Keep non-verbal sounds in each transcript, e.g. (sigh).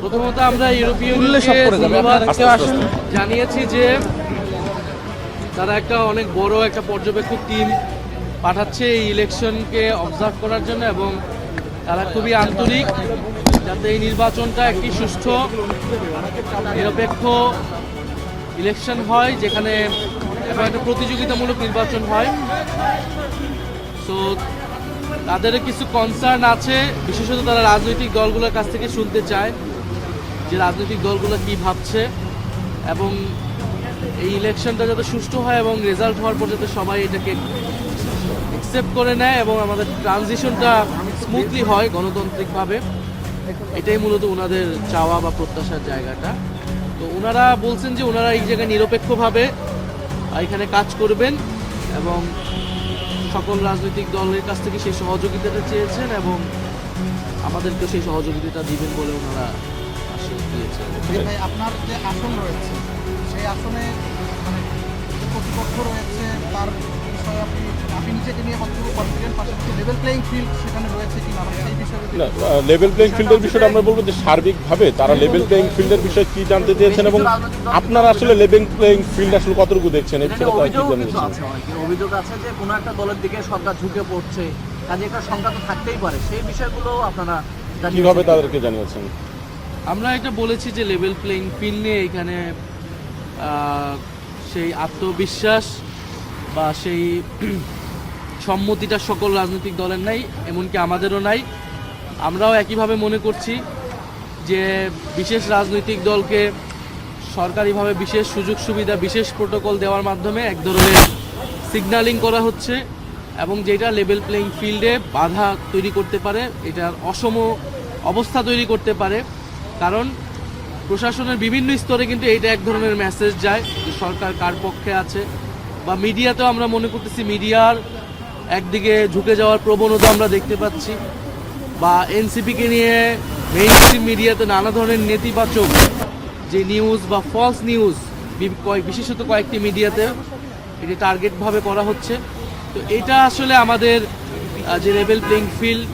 প্রথমত আমরা ইউরোপীয়। জানিয়েছি যে তারা একটা অনেক বড় একটা পর্যবেক্ষক টিম পাঠাচ্ছে এই ইলেকশনকে অবজার্ভ করার জন্য এবং তারা খুবই আন্তরিক যাতে এই নির্বাচনটা একটি সুষ্ঠু নিরপেক্ষ ইলেকশন হয় যেখানে একটা প্রতিযোগিতামূলক নির্বাচন হয়। সো তাদের কিছু কনসার্ন আছে, বিশেষত তারা রাজনৈতিক দলগুলোর কাছ থেকে শুনতে চায় যে রাজনৈতিক দলগুলো কি ভাবছে এবং এই ইলেকশনটা যাতে সুষ্ঠু হয় এবং রেজাল্ট হওয়ার পর যাতে সবাই এটাকে অ্যাকসেপ্ট করে নেয় এবং আমাদের ট্রানজিশনটা স্মুথলি হয় গণতান্ত্রিকভাবে। এটাই মূলত ওনাদের চাওয়া বা প্রত্যাশার জায়গাটা। তো ওনারা বলছেন যে ওনারা এই জায়গায় নিরপেক্ষভাবে এখানে কাজ করবেন এবং সকল রাজনৈতিক দলের কাছ থেকে সেই সহযোগিতাটা চেয়েছেন এবং আমাদেরকে সেই সহযোগিতাটা দিবেন বলে ওনারা আশ্বাস দিয়েছেন। আপনার যে আসন রয়েছে, সেই আসনে আপনি নিয়ে কতটুকু কনফিডেন্ট পাশাপাশি লেভেল প্লেইং ফিল্ড সেখানে রয়েছে কি না মানে সেই বিষয়ে না লেভেল প্লেইং ফিল্ডের বিষয়টা আমরা বলব যে সার্বিকভাবে তারা লেভেল প্লেইং ফিল্ডের বিষয়ে কি জানতে চেয়েছেন এবং আপনারা আসলে লেভেল প্লেইং ফিল্ড আসলে কতটুকু দেখছেন? এই বিষয়ে তারা কি অভিযোগ জানিয়েছেন আছে অভিযোগ আছে যে কোনো একটা দলের দিকে সরকার ঝুঁকে পড়ছে কাজে একটা সংখ্যা তো থাকতেই পারে। সেই বিষয়গুলো আপনারা। কীভাবে তাদেরকে জানিয়েছেন? আমরা এটা বলেছি যে লেভেল প্লেইং ফিল্ড নিয়ে এখানে সেই আত্মবিশ্বাস বা সেই সম্মতিটা সকল রাজনৈতিক দলের নাই, এমনকি আমাদেরও নাই। আমরাও একইভাবে মনে করছি যে বিশেষ রাজনৈতিক দলকে সরকারিভাবে বিশেষ সুযোগ সুবিধা, বিশেষ প্রোটোকল দেওয়ার মাধ্যমে এক ধরনের সিগন্যালিং করা হচ্ছে এবং যেটা লেভেল প্লেইং ফিল্ডে বাধা তৈরি করতে পারে, এটার অসম অবস্থা তৈরি করতে পারে। কারণ প্রশাসনের বিভিন্ন স্তরে কিন্তু এইটা এক ধরনের মেসেজ যায় যে সরকার কার পক্ষে আছে। বা মিডিয়াতেও আমরা মনে করতেছি মিডিয়ার একদিকে ঝুঁকে যাওয়ার প্রবণতা আমরা দেখতে পাচ্ছি, বা এনসিপিকে নিয়ে মেইন স্ট্রিম মিডিয়াতে নানা ধরনের নেতিবাচক যে নিউজ বা ফলস নিউজ বিশেষত কয়েকটি মিডিয়াতে এটি টার্গেটভাবে করা হচ্ছে। তো এটা আসলে আমাদের যে লেভেল প্লেইং ফিল্ড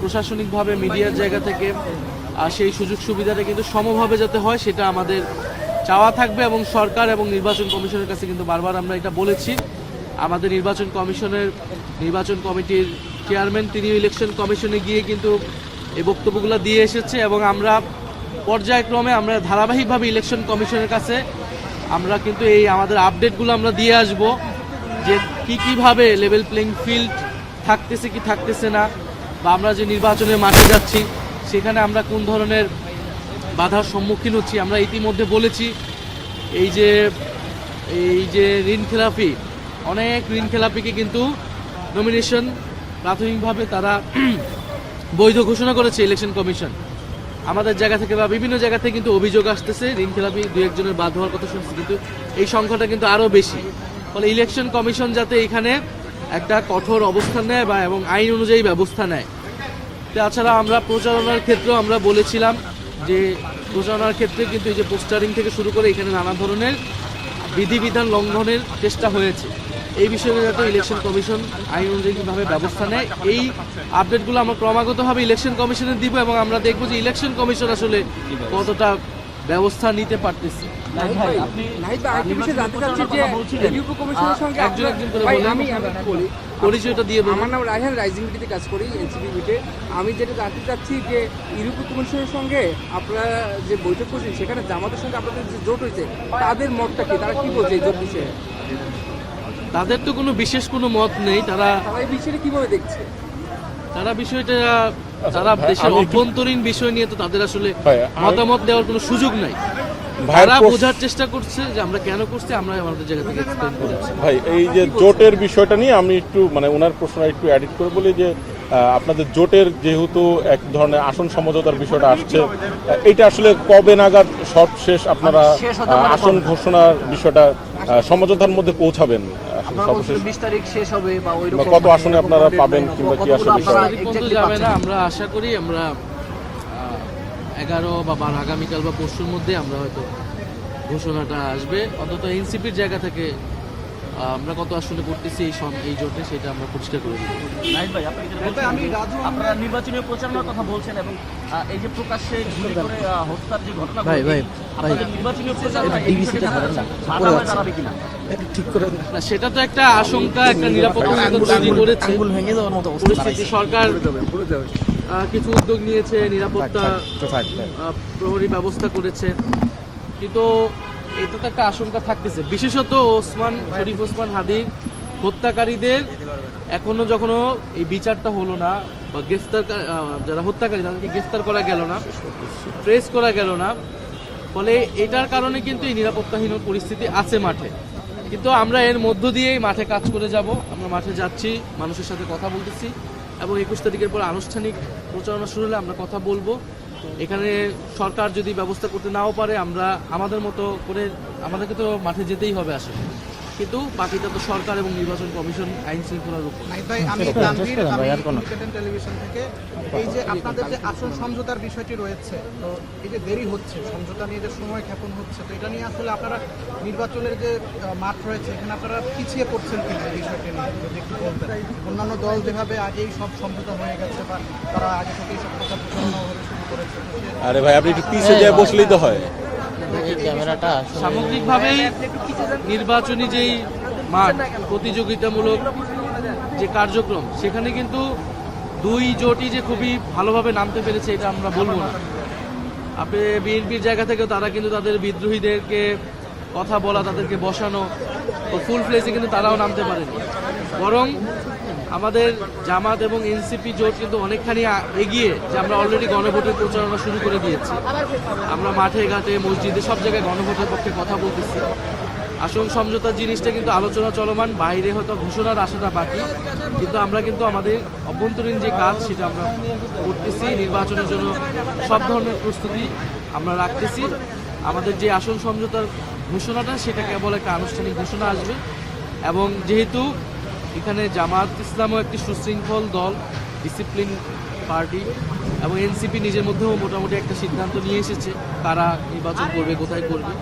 প্রশাসনিকভাবে মিডিয়ার জায়গা থেকে সেই সুযোগ সুবিধাটা কিন্তু সমভাবে যাতে হয়, সেটা আমাদের চাওয়া থাকবে এবং সরকার এবং নির্বাচন কমিশনের কাছে কিন্তু বারবার আমরা এটা বলেছি। আমাদের নির্বাচন কমিশনের, নির্বাচন কমিটির চেয়ারম্যান, তিনি ইলেকশন কমিশনে গিয়ে কিন্তু এই বক্তব্যগুলো দিয়ে এসেছে এবং আমরা পর্যায়ক্রমে আমরা ধারাবাহিকভাবে ইলেকশন কমিশনের কাছে আমরা কিন্তু এই আমাদের আপডেটগুলো আমরা দিয়ে আসব যে কি কীভাবে লেভেল প্লেইং ফিল্ড থাকতেছে কি থাকতেছে না বা আমরা যে নির্বাচনের মাঠে যাচ্ছি, সেখানে আমরা কোন ধরনের বাধার সম্মুখীন হচ্ছি, আমরা ইতিমধ্যে বলেছি এই যে এই যে ঋণ খেলাপি অনেক ঋণ খেলাপিকে কিন্তু নমিনেশন প্রাথমিকভাবে তারা (clears throat) বৈধ ঘোষণা করেছে ইলেকশন কমিশন আমাদের জায়গা থেকে বা বিভিন্ন জায়গা থেকে কিন্তু অভিযোগ আসতেছে, ঋণ খেলাপি দু একজনের বাদ হওয়ার কথা শুনছি, কিন্তু এই সংখ্যাটা কিন্তু আরও বেশি। ফলে ইলেকশন কমিশন যাতে এখানে একটা কঠোর অবস্থান নেয় বা এবং আইন অনুযায়ী ব্যবস্থা নেয়। তাছাড়া আমরা প্রচারণার ক্ষেত্রেও আমরা বলেছিলাম যে প্রচারণার ক্ষেত্রে কিন্তু এই যে পোস্টারিং থেকে শুরু করে এখানে নানা ধরনের বিধিবিধান লঙ্ঘনের চেষ্টা হয়েছে। এই বিষয়ে যাতে ইলেকশন কমিশন আইন অনুযায়ী কীভাবে ব্যবস্থা নেয়, এই আপডেটগুলো আমরা ক্রমাগতভাবে ইলেকশন কমিশনে দিব এবং আমরা দেখব যে ইলেকশন কমিশন আসলে কতটা ব্যবস্থা নিতে পারতেছে। নাহিদ ভাই আরেকটি বিষয় জানতে চাচ্ছি যে রিভিউ কমিশনের সঙ্গে একজন একজন করে ভাই বলেন। আমি আমি পরিচয়টা দিয়ে আমার নাম রায়হান রাইজিং বিটিতে কাজ করি এনসিপি আমি যেটা জানতে চাচ্ছি যে ইউরোপীয় কমিশনের সঙ্গে আপনারা যে বৈঠক করছেন সেখানে জামাতের সঙ্গে আপনাদের যে জোট হয়েছে তাদের মতটা কি? তারা কি বলছে এই জোট বিষয়ে? তাদের তো কোনো বিশেষ কোনো মত নেই। তারা এই বিষয়টা কীভাবে দেখছে? তারা বিষয়টা তারা দেশের অভ্যন্তরীণ বিষয় নিয়ে তো তাদের আসলে মতামত দেওয়ার কোনো সুযোগ নাই। তারা বোঝার চেষ্টা করছে যে আমরা কেন করছি আমরা আমাদের জায়গা থেকে এক্সপ্লেন করেছি। ভাই এই যে জোটের বিষয়টা নিয়ে আমি একটু মানে ওনার প্রশ্নটা একটু এডিট করে বলি যে আপনাদের জোটের যেহেতু এক ধরনের আসন সমঝোতার বিষয়টা আসছে এটা আসলে কবে নাগাদ সবশেষ আপনারা আসন ঘোষণার বিষয়টা সমঝোতার মধ্যে পৌঁছাবেন কত আসনে আপনারা পাবেন কিংবা কি আসলে আমরা আশা করি আমরা এগারো বা বারো আগামীকাল বা পরশুর মধ্যে আমরা হয়তো ঘোষণাটা আসবে। অন্তত এনসিপির জায়গা থেকে আমরা কত আসলে করতেছি এই এই জোটে সেটা আমরা পরিষ্কার করে দিব নাইট ভাই আপনি আপনারা নির্বাচনী প্রচারণার কথা বলছেন এবং এই যে প্রকাশ্যে গুলি করে হত্যার যে ঘটনা ভাই, ভাই, নির্বাচনী প্রচারণা এই বিষয়টা কিনা? না সেটা তো একটা আশঙ্কা একটা নিরাপত্তা তৈরি করেছে। সরকার কিছু উদ্যোগ নিয়েছে নিরাপত্তা প্রহরী ব্যবস্থা করেছে। কিন্তু এটা তো একটা আশঙ্কা থাকতেছে। বিশেষত ওসমান শরীফ ওসমান হাদির হত্যাকারীদের এখনও যখনও এই বিচারটা হলো না বা গ্রেফতার যারা হত্যাকারী তাদেরকে গ্রেফতার করা গেল না ট্রেস করা গেল না। ফলে এটার কারণে কিন্তু এই নিরাপত্তাহীন পরিস্থিতি আছে মাঠে। কিন্তু আমরা এর মধ্য দিয়েই মাঠে কাজ করে যাব। আমরা মাঠে যাচ্ছি মানুষের সাথে কথা বলতেছি। এবং একুশ তারিখের পর আনুষ্ঠানিক প্রচারণা শুরু হলে আমরা কথা বলব। এখানে সরকার যদি ব্যবস্থা করতে নাও পারে, আমরা আমাদের মতো করে আমাদেরকে তো মাঠে যেতেই হবে আসলে। কিন্তু বাকিটা তো সরকার এবং নির্বাচন কমিশন আইন শৃঙ্খলার উপর। ভাই আমি তানভীর আমি ইন্ডিপেন্ডেন্ট টেলিভিশন থেকে এই যে আপনাদের যে আসন সমঝোতার বিষয়টি রয়েছে তো এই যে দেরি হচ্ছে সমঝোতা নিয়ে যে সময় ক্ষেপণ হচ্ছে তো এটা নিয়ে আসলে আপনারা নির্বাচনের যে মাঠ রয়েছে এখানে আপনারা পিছিয়ে পড়ছেন কিনা এই বিষয়টি নিয়ে যদি একটু বলতেন? অন্যান্য দল যেভাবে আগেই সব সমঝোতা হয়ে গেছে বা তারা আগে থেকেই সব প্রচারণা শুরু করেছে আরে ভাই আপনি একটু পিছিয়ে যায় বসলেই তো হয়। সামগ্রিকভাবেই নির্বাচনী যেই মাঠ, প্রতিযোগিতামূলক যে কার্যক্রম, সেখানে কিন্তু দুই জোটই যে খুবই ভালোভাবে নামতে পেরেছে, এটা আমরা বলব না। আপনি বিএনপির জায়গা থেকে তারা কিন্তু তাদের বিদ্রোহীদেরকে কথা বলা, তাদেরকে বসানো, তো ফুল ফ্লেজে কিন্তু তারাও নামতে পারেনি। বরং আমাদের জামাত এবং এনসিপি জোট কিন্তু অনেকখানি এগিয়ে যে আমরা অলরেডি গণভোটের প্রচারণা শুরু করে দিয়েছি। আমরা মাঠে, ঘাটে, মসজিদে সব জায়গায় গণভোটের পক্ষে কথা বলতেছি। আসন সমঝোতার জিনিসটা কিন্তু আলোচনা চলমান, বাইরে হয়তো ঘোষণার আশাটা বাকি, কিন্তু আমরা কিন্তু আমাদের অভ্যন্তরীণ যে কাজ সেটা আমরা করতেছি, নির্বাচনের জন্য সব ধরনের প্রস্তুতি আমরা রাখতেছি। আমাদের যে আসন সমঝোতার ঘোষণাটা সেটা কেবল একটা আনুষ্ঠানিক ঘোষণা আসবে। এবং যেহেতু এখানে জামাত ইসলামও একটি সুশৃঙ্খল দল ডিসিপ্লিন পার্টি এবং এনসিপি নিজের মধ্যেও মোটামুটি একটা সিদ্ধান্ত নিয়ে এসেছে কারা নির্বাচন করবে, কোথায় করবে।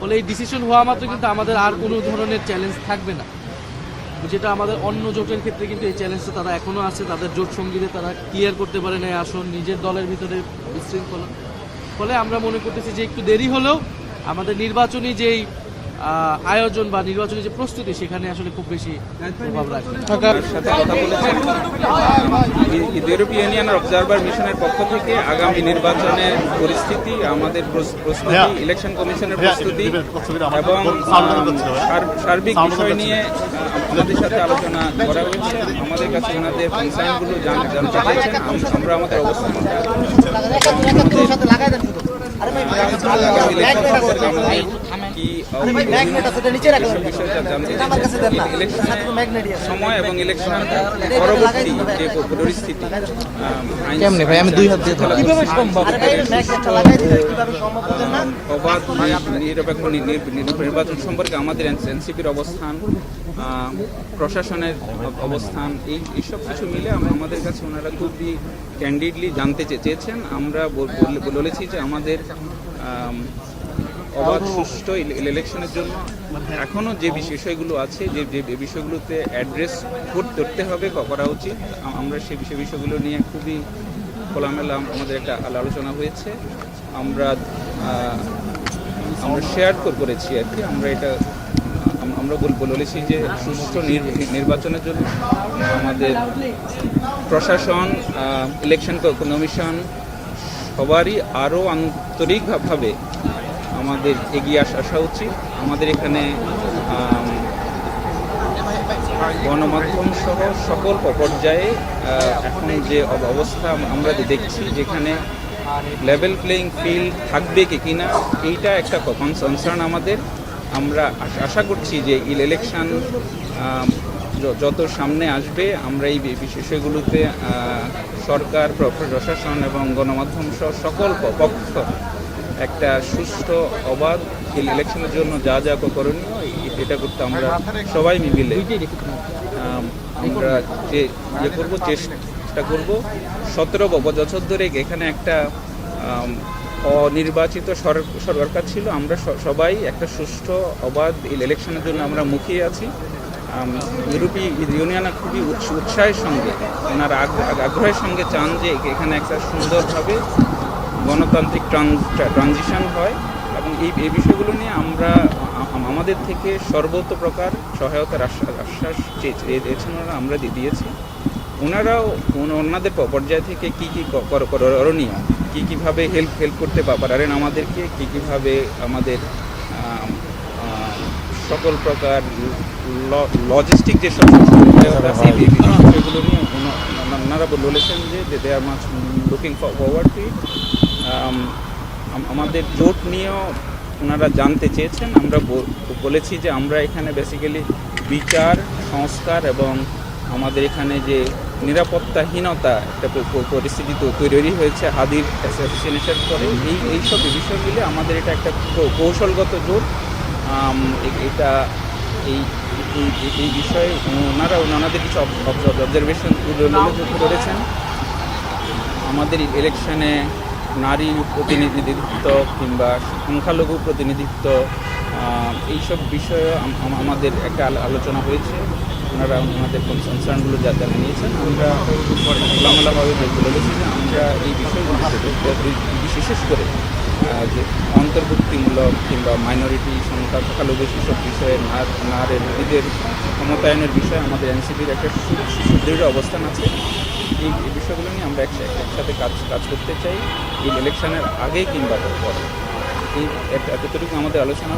ফলে এই ডিসিশন হওয়া মাত্র কিন্তু আমাদের আর কোনো ধরনের চ্যালেঞ্জ থাকবে না। যেটা আমাদের অন্য জোটের ক্ষেত্রে কিন্তু এই চ্যালেঞ্জটা তারা এখনও আছে, তাদের জোট সঙ্গীদের তারা ক্লিয়ার করতে পারে না আসন, নিজের দলের ভিতরে বিশৃঙ্খলা। ফলে আমরা মনে করতেছি যে একটু দেরি হলেও আমাদের নির্বাচনী যেই আয়োজন বা নির্বাচনী যে প্রস্তুতি সেখানে আসলে খুব বেশি প্রভাব রাখবে না। তার বলেছেন ইউরোপিয়ান ইউনিয়ন অবজারভার মিশনের পক্ষ থেকে আগামী নির্বাচনের পরিস্থিতি আমাদের প্রস্তুতি ইলেকশন কমিশনের প্রস্তুতি এবং সার্বিক বিষয় নিয়ে আমাদের সাথে আলোচনা করা হয়েছে আমাদের কাছে ওনাদের কনসার্নগুলো জানতে চাইছেন। আমরা আমাদের অবস্থান কি সময় এবং ইলেকশন পরবর্তী যে পরিস্থিতি কেমনে ভাই আমি দুই হাত দিয়ে অবাধ নিরপেক্ষ নি- নি- নি- নির্বাচন সম্পর্কে আমাদের এনসিপির অবস্থান প্রশাসনের অবস্থান এই এইসব কিছু মিলে আম- আমাদের কাছে ওনারা খুবই ক্যান্ডিডলি জানতে চেয়েছেন। আমরা বল- বল- বলেছি যে আমাদের আম, অবাধ সুষ্ঠু ইলেকশনের জন্য। এখনও যে বিষ- বিষয়গুলো আছে, যে যে বিষয়গুলোতে অ্যাড্রেস ভোট করতে হবে করা উচিত আমরা সেই বিষয়, বিষয়গুলো নিয়ে খুবই খোলামেলা আমাদের একটা আল- আলোচনা হয়েছে। আমরা আমরা শেয়ার করেছি আর কি। আমরা এটা আমরা বল- বলেছি যে সুষ্ঠু নির- নির্বাচনের জন্য আমাদের প্রশাসন ইলেকশন কমিশন সবারই আরও আন্তরিকভাবে আমাদের এগিয়ে আসা উচিত। আমাদের এখানে গণমাধ্যম সহ সকল পর্যায়ে এখন যে অবস্থা আমরা দেখছি, যেখানে লেভেল প্লেইং ফিল্ড থাকবে কি কিনা, এইটা একটা কনসার্ন আমাদের। আমরা আশা করছি যে ইলেকশন যত সামনে আসবে, আমরা এই বিষয়গুলোতে সরকার, প্র- প্রশাসন এবং গণমাধ্যম সহ সকল পক্ষ একটা সুষ্ঠু অবাধ ইলেকশনের জন্য যা যা করণীয়, এটা করতে আমরা সবাই মিলে আমরা যে ইয়ে করব, চেষ্টা করব। সতেরো বছর ধরে এখানে একটা অনির্বাচিত সরকার ছিল। আমরা সবাই একটা সুষ্ঠু অবাধ ইলেকশনের জন্য আমরা মুখিয়ে আছি। ইউরোপীয় ইউনিয়ন খুবই উৎস- উৎসাহের সঙ্গে, ওনারা আগ্র- আগ্রহের সঙ্গে চান যে এখানে একটা সুন্দরভাবে গণতান্ত্রিক ট্রানজিশন হয় এবং এই এই বিষয়গুলো নিয়ে আমরা আমাদের থেকে সর্বত প্রকার সহায়তার আশ্বাস আশ্বাস চেয়ে- চেয়েছেন ওনারা আমরা দিয়ে দিয়েছি। ওনারাও ওন- ওনাদের পর্যায় থেকে কি কি ক- কর- কর- করণীয়? কী কীভাবে হেল্প হেল্প করতে পারেন আমাদেরকে? কি কীভাবে আমাদের আম, আম, সকল প্রকার লজিস্টিক যে সব সহায়তা বিষয়গুলো নিয়ে ওনা- ওনা- ওনারা বলেছেন যে they are much looking forward to আমাদের জোট নিয়েও ওনারা জানতে চেয়েছেন। আমরা বলেছি যে আমরা এখানে বেসিক্যালি বিচার সংস্কার এবং আমাদের এখানে যে নিরাপত্তাহীনতা একটা পরিস্থিতি তৈরি হয়েছে হাদির অ্যাসোসিয়েশনের পরে এই এইসব বিষয় মিলে আমাদের এটা একটা কৌশলগত জোট। এটা এই এই এই- এই বিষয়ে ওনারা ওনাদের কিছু অবজারভেশন করেছেন আমাদের ইলেকশনে নারী প্রতিনিধিত্ব কিংবা সংখ্যালঘু প্রতিনিধিত্ব এইসব বিষয়ে আম- আম- আমাদের একটা আলোচনা হয়েছে। ওনারা ওনাদের কনসার্নগুলো যা জানিয়েছেন, আমরা খোলামেলাভাবে বলেছি যে আমরা এই বিষয়গুলোতে বিশেষ করে যে অন্তর্ভুক্তিমূলক কিংবা মাইনরিটি সংখ্যা, সংখ্যালঘু সেসব বিষয়ে, নার নারীদের ক্ষমতায়নের বিষয়ে আমাদের এনসিপির একটা সুদৃঢ় অবস্থান আছে। এই এই বিষয়গুলো নিয়ে আমরা একসাথে একসাথে কাজ কাজ করতে চাই। এই ইলেকশনের আগে কিংবা পরে এই এত- এতটুকু আমাদের আলোচনা